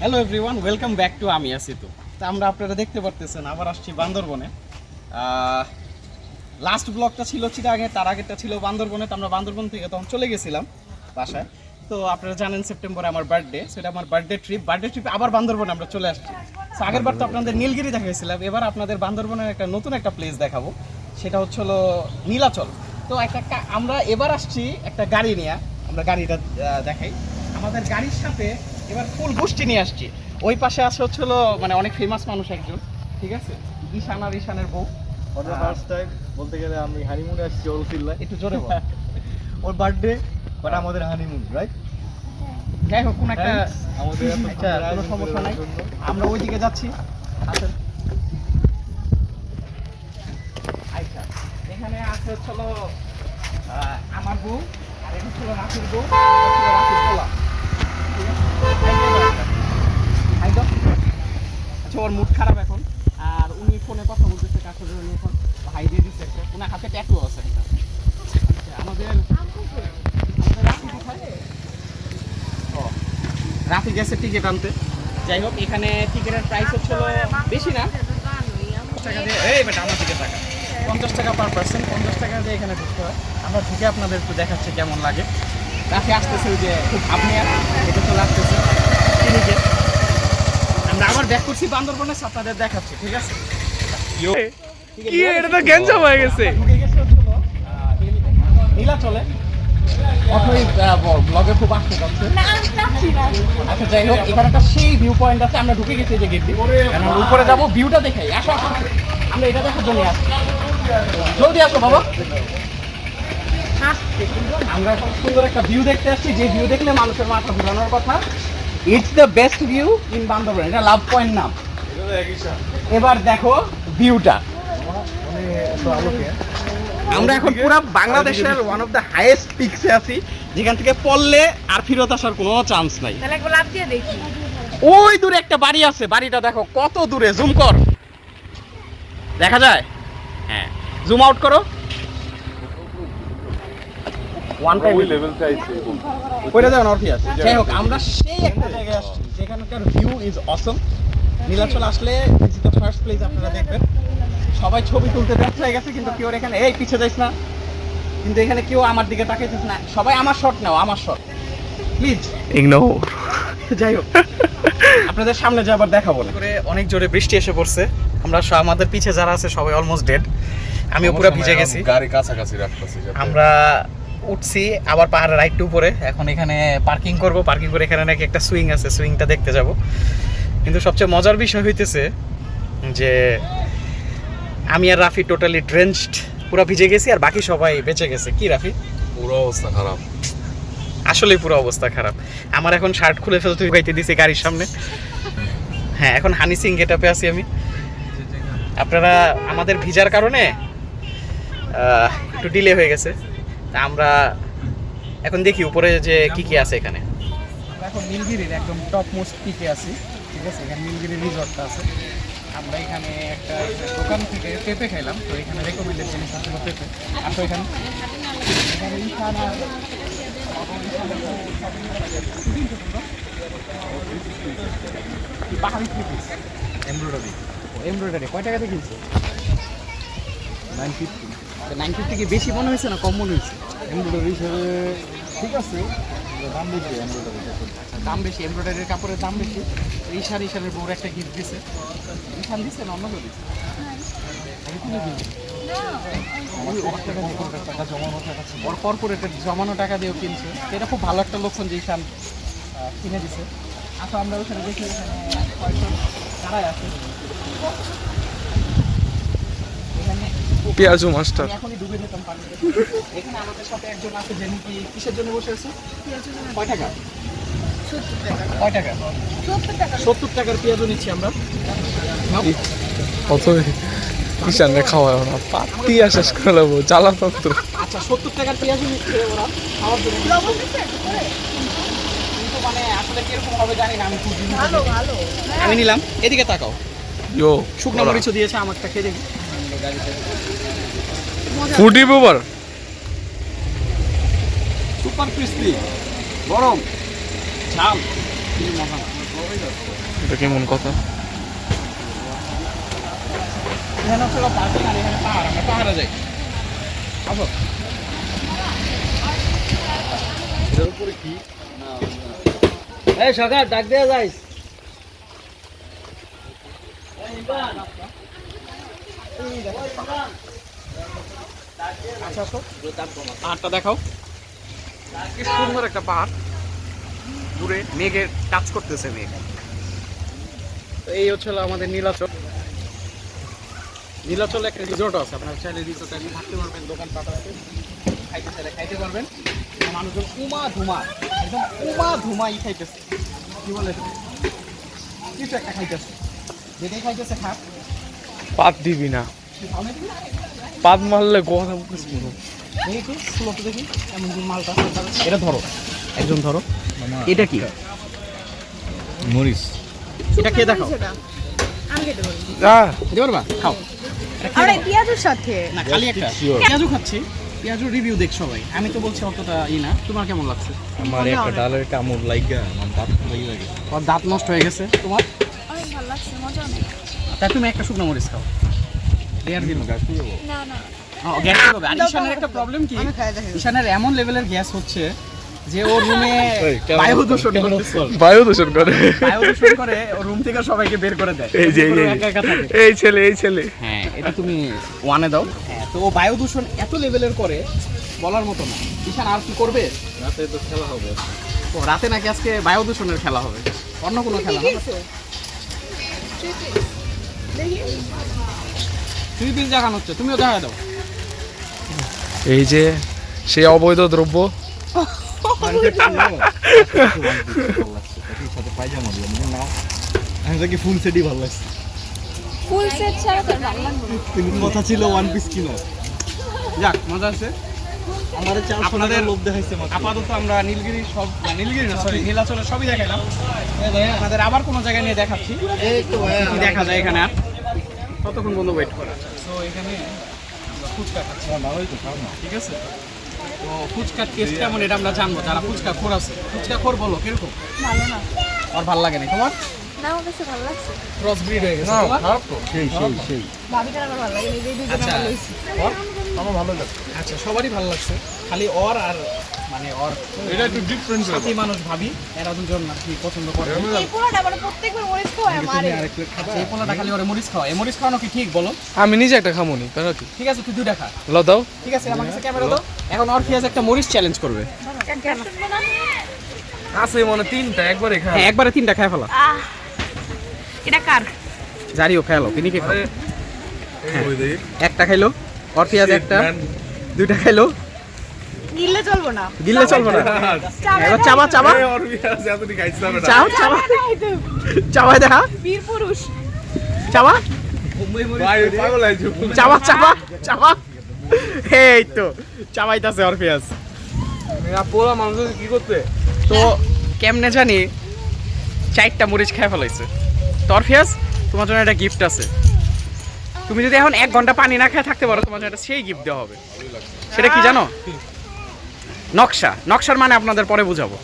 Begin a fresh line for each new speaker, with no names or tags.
Hello everyone welcome back to আমি আসি তো। আমরা আপনারা দেখতে পারতেছেন, আবার আসছি বান্দরবনে। লাস্ট ব্লগটা ছিল চিটাগে তার আগেরটা ছিল বান্দরবনে, তো আমরা বান্দরবন থেকে তখন চলে গেছিলাম বাসায়। তো আপনারা জানেন সেপ্টেম্বরে আমার বার্থডে সেটা আমার বার্থডে ট্রিপ বার্থডে ট্রিপে আবার বান্দরবনে আমরা চলে আসছি। তো আগের বার তো আপনাদের নীলগিরি দেখাইছিলাম, এবার আপনাদের বান্দরবনের একটা নতুন একটা প্লেস দেখাবো, সেটা হচ্ছে হলো নীলাচল। তো একটা আমরা এবার আসছি একটা গাড়ি নিয়ে, আমরা গাড়িটা দেখাই। আমাদের গাড়ির সাথে এবার ফুল গোষ্ঠী নিয়ে আসছি। ওই পাশে আছে হচ্ছে হলো মানে অনেক ফেমাস মানুষ একজন ঠিক আছে? ঈশান আর ঈশানের বউ।
ফার্স্ট টাইম বলতে গেলে আমি হানিমুনে আসছি অলফিল্লায়
একটু জোরে বল।
ওর বার্থডে বাট আমাদের হানিমুন রাইট
যাই হোক কোন একটা
আমাদের
আচ্ছা কোনো সমস্যা নাই। আমরা ওইদিকে যাচ্ছি। আসেন। আচ্ছা এখানে আছে হলো আমার বউ আর এটা হলো রাফির বউ। রাফির পোলা। আচ্ছা ওর মুড খারাপ এখন। আর উনি ফোনে কথা বলতেছে কাছে উনি এখন হাই দিয়ে দিচ্ছে ওনার হাতে ট্যাটু আছে। আচ্ছা, আমাদের রাফি গেছে টিকিট আনতে। যাই হোক এখানে টিকিটের প্রাইস হচ্ছে বেশি না। টাকা দিয়ে পঞ্চাশ টাকা পার পার্সন পঞ্চাশ টাকা দিয়ে এখানে ঢুকতে হয়। আমরা ঢুকে আপনাদের একটু দেখাচ্ছি কেমন লাগে। রাফি আসতেছে ওই যে খুব আপনি আর এটা চলে আসতেছে। আমরা আবার ব্যাক করছি বান্দরবনে আপনাদের দেখাচ্ছি ঠিক আছে?
কি এটা তো গ্যাঞ্জাম হয়ে গেছে।
নীল- অথই ব্লগে খুব আসতে যাচ্ছে আচ্ছা যাই হোক এখানে একটা সেই ভিউ পয়েন্ট আছে আমরা ঢুকে গেছি যে গেট আমরা উপরে যাব ভিউটা দেখাই। আসো আসো আমরা এটা দেখার জন্য আসছি। জলদি আসো বাবা। আমরা এখন সুন্দর একটা ভিউ দেখতে আসছি। যে ভিউ দেখলে মানুষের মাথা ঘুরানোর কথা। It's the best view in Bandarban. এটা লাভ পয়েন্ট নাম। এবার দেখো ভিউটা আমরা এখন পুরো বাংলাদেশের ওয়ান অফ দ্য হাইয়েস্ট পিকসে আছি। যেখান থেকে পড়লে আর ফিরত আসার কোনো চান্স নাই। ওই দূরে একটা বাড়ি আছে। বাড়িটা দেখো কত দূরে। জুম কর। দেখা যায়? হ্যাঁ। জুম আউট করো। ওয়ান টাইম
ওই লেভেল চাইছে
কইরা যাও নর্থ আছে? যাই হোক আমরা সেই একটা জায়গায় আসছি যেখানকার ভিউ ইজ অসম নীলাচল আসলে this is the first place আপনারা দেখবেন। সবাই ছবি তুলতে ব্যস্ত হয়ে গেছে কিন্তু কেউ এখানে এই পিছে যাইস না। কিন্তু এখানে কেউ আমার দিকে তাকাইতেছে না। সবাই আমার শট নাও আমার শট প্লিজ
ইগনোর
যাই হোক আপনাদের সামনে যে আবার দেখাবো না। করে অনেক জোরে বৃষ্টি এসে পড়ছে। আমরা আমাদের পিছে যারা আছে সবাই অলমোস্ট ডেড আমিও পুরো ভিজে গেছি।
গাড়ি কাছাকাছি রাখতেছি
আমরা উঠছি আবার পাহাড়ের রাইট উপরে। এখন এখানে পার্কিং করব পার্কিং করে এখানে নাকি একটা সুইং আছে সুইংটা দেখতে যাব। কিন্তু সবচেয়ে মজার বিষয় হইতেছে যে আমি আর রাফি টোটালি ড্রেঞ্চড পুরো ভিজে গেছি আর বাকি সবাই বেঁচে গেছে। কি রাফি?
পুরো অবস্থা খারাপ।
আসলেই পুরো অবস্থা খারাপ। আমার এখন শার্ট খুলে ফেলতে গাইতে দিছে গাড়ির সামনে। হ্যাঁ এখন হানি সিং গেটাপে আছি আমি। আপনারা আমাদের ভিজার কারণে একটু ডিলে হয়ে গেছে। তা আমরা এখন দেখি উপরে যে কি কি আছে এখানে। এখন নীলগিরির একদম টপ মোস্ট পিকে আছি ঠিক আছে? এখানে নীলগিরি রিসর্টটা আছে। আমরা এখানে একটা দোকান থেকে পেঁপে খাইলাম তো এখানে রেকমেন্ডেড জিনিস আছে পেঁপে। আসো এখানে। এখানে আর পাহাড়ি থ্রি পিস এমব্রয়ডারি এমব্রয়ডারি কয় টাকাতে কিনছো?
নাইন ফিফটি
নাইন ফিফটি কি বেশি মনে হয়েছে না কম মনে হয়েছে?
এমব্রয়ডারি হিসেবে ঠিক আছে দাম বেশি এমব্রয়ডারি
আচ্ছা দাম। বেশি এমব্রয়ডারির কাপড়ের দাম বেশি। ঈশান ঈশানের বউর একটা গিফট দিছে। ঈশান দিছে না অন্য কেউ দিছে? ওর কর্পোরেটের জমানো টাকা দিয়েও কিনছে। এটা খুব ভালো একটা লক্ষণ যে ঈশান কিনে দিছে। আচ্ছা আমরা ওখানে দেখি কয়েকজন কারাই আছে।
পেঁয়াজু মাস্টার
আমি এখনই ডুবে যেতাম পানিতে এখানে আমাদের সাথে একজন আছে যে নাকি কিসের জন্য বসে আছে? কয় টাকা?
সত্তর
কয় টাকা?
সত্তর
টাকার পেঁয়াজও নিচ্ছি আমরা।
শেষ করে নেব জ্বালাতন্ত্র
আচ্ছা সত্তর টাকার পেঁয়াজও নিচ্ছে ওরা খাওয়ার জন্য। কিন্তু মানে আসলে কীরকম হবে জানি না আমি
ভালো ভালো।
আমি নিলাম। এদিকে তাকাও।
ইয়ো
শুকনো মরিচও দিয়েছে আমারটা খেয়ে দেখি।
ফুডি বুবার
সুপার ক্রিস্পি গরম ঝাল
এটা কেমন কথা
সরকার ডাক দেওয়া যাইস
আচ্ছা আসো। পাহাড়টা দেখাও। কি সুন্দর একটা পাহাড়। দূরে মেঘে টাচ করতেছে মেঘ। তো এই হচ্ছে আমাদের নীলাচল। নীলাচলে একটা রিসোর্ট আছে আপনারা চাইলে রিসোর্টে এসে থাকতে পারবেন দোকানপাট আছে। খাইতে চাইলে খাইতে পারবেন। মানুষজন উমা ধুমা একদম উমা ধুমাই খাইতেছে। কি বলে কিছু একটা খাইতেছে। যেটাই খাইতেছে খাক।
পাত দিবি না? পাত মারলে কথা
দেখি দেখি এমন মালটা এটা ধরো। একজন ধরো। এটা কি?
মরিস
এটা কে দেখাও? দিতে পারবা। খাও। এটা কে
আর এই
দেখাও?
পেঁয়াজের সাথে।
না খালি একটা। পেঁয়াজও খাচ্ছি। রিভিউ দেখ সবাই। আমি তো বলছি অতটা ই না। তোমার কেমন লাগছে?
আমার একটা ডালের কামড় লাগা আমার দাঁত লাগি। লাগে
দাঁত নষ্ট হয়ে গেছে। তোমার?
অনেক ভালো লাগছে মজা অনেক
তা তুমি একটা শুকনো মরিচ খাও। লেয়ার দিল
না না।
গ্যাস হবে আর ঈশানের একটা প্রবলেম কি?
আমি খাই দেখি
ঈশানের এমন লেভেলের গ্যাস হচ্ছে যে ওর রুমে বায়ু দূষণ করতেছে।
বায়ু দূষণ করে।
বায়ু দূষণ করে ওর রুম থেকে সবাইকে বের করে দেয়।
এই যে এই
একা একা
এই ছেলে এই ছেলে।
হ্যাঁ এটা তুমি ওয়ানে দাও। হ্যাঁ তো ও বায়ু দূষণ এত লেভেলের করে বলার মতো না। ঈশান আর কি করবে?
রাতে তো খেলা হবে।
ও রাতে নাকি আজকে বায়ু দূষণের খেলা হবে? অন্য কোনো খেলা হবে?
দেখি।
থ্রি পিস দেখানো হচ্ছে তুমিও দেখা দাও।
এই যে সেই অবৈধ দ্রব্য।
আমি ফুল সেটই ভালো লাগছে
ফুল সেট ছাড়া তো ভালো লাগবে
কথা ছিল ওয়ান পিস কিনো।
যাক মজা আছে।
আমার চার
আপনাদের
লোভ দেখাইছে
আপাতত আমরা নীলগিরি সব নীলগিরি না সরি নীলাচলে সবই দেখাইলাম। আপনাদের আবার কোনো জায়গায় নিয়ে দেখাচ্ছি। দেখা যায় এখানে আর। কতক্ষণ বন্ধু ওয়েট করা? তো এখানে আমরা ফুচকা খাচ্ছি। ঠিক আছে? তো ফুচকার টেস্ট কেমন এটা আমরা জানব। যারা ফুচকা খোর আছে ফুচকা খোর বলো কীরকম?
ভালো না।
আর ভালো লাগে না। তোমার?
না আমার কাছে ভালো লাগছে।
ক্রস ব্রিড হয়ে গেছে। তোমার?
সেই সেই সেই।
ভাবিটার আমার ভালো লাগে এই দুজন
আচ্ছা।
ভালো
আমার ভালো লাগে
আচ্ছা সবারই ভালো লাগছে। খালি ওর আর মানে ওর
এটা একটু ডিফারেন্ট
সাথী মানুষ ভাবি এরা দুজন আর কি পছন্দ করে।
এই পোলাটা মানে প্রত্যেকবার মরিচ খাওয়ায় মারে।
এই পোলাটা খালি ওরে মরিচ খাওয়া এই মরিচ খাওয়ানো কি ঠিক বলো?
আমি নিজে একটা খামুনি তাই নাকি
ঠিক আছে তুই দুই দেখা
ল দাও।
ঠিক আছে আমার কাছে ক্যামেরা দাও। এখন ওর ফিয়াজ একটা মরিচ চ্যালেঞ্জ করবে।
আছে মনে তিনটা একবারে খা।
হ্যাঁ একবারে তিনটা খায় ফেলা।
এটা কার?
জারিও খেয়ালো তিনি কে খাও? একটা খাইলো ওর ফিয়াজ একটা। দুইটা খাইলো।
গিললে চলবো না।
গিললে চলবে না। এবার চাবা চাবা। চাও চাবা চাবাই দেখা।
বীর পুরুষ।
চাবা চাবা চাবা চাবা এই তো চাবাইতাছে পেঁয়াজ
পোলা মানুষ কি করতে?
তো কেমনে জানি চারটা মরিচ খেয়ে ফেলাইছে। তোর পেঁয়াজ তোমার জন্য একটা গিফট আছে। তুমি যদি এখন এক ঘণ্টা পানি না খেয়ে থাকতে পারো তোমার জন্য একটা সেই গিফট দেওয়া হবে। সেটা কি জানো? নকশা নকশার মানে আপনাদের পরে বুঝাবো।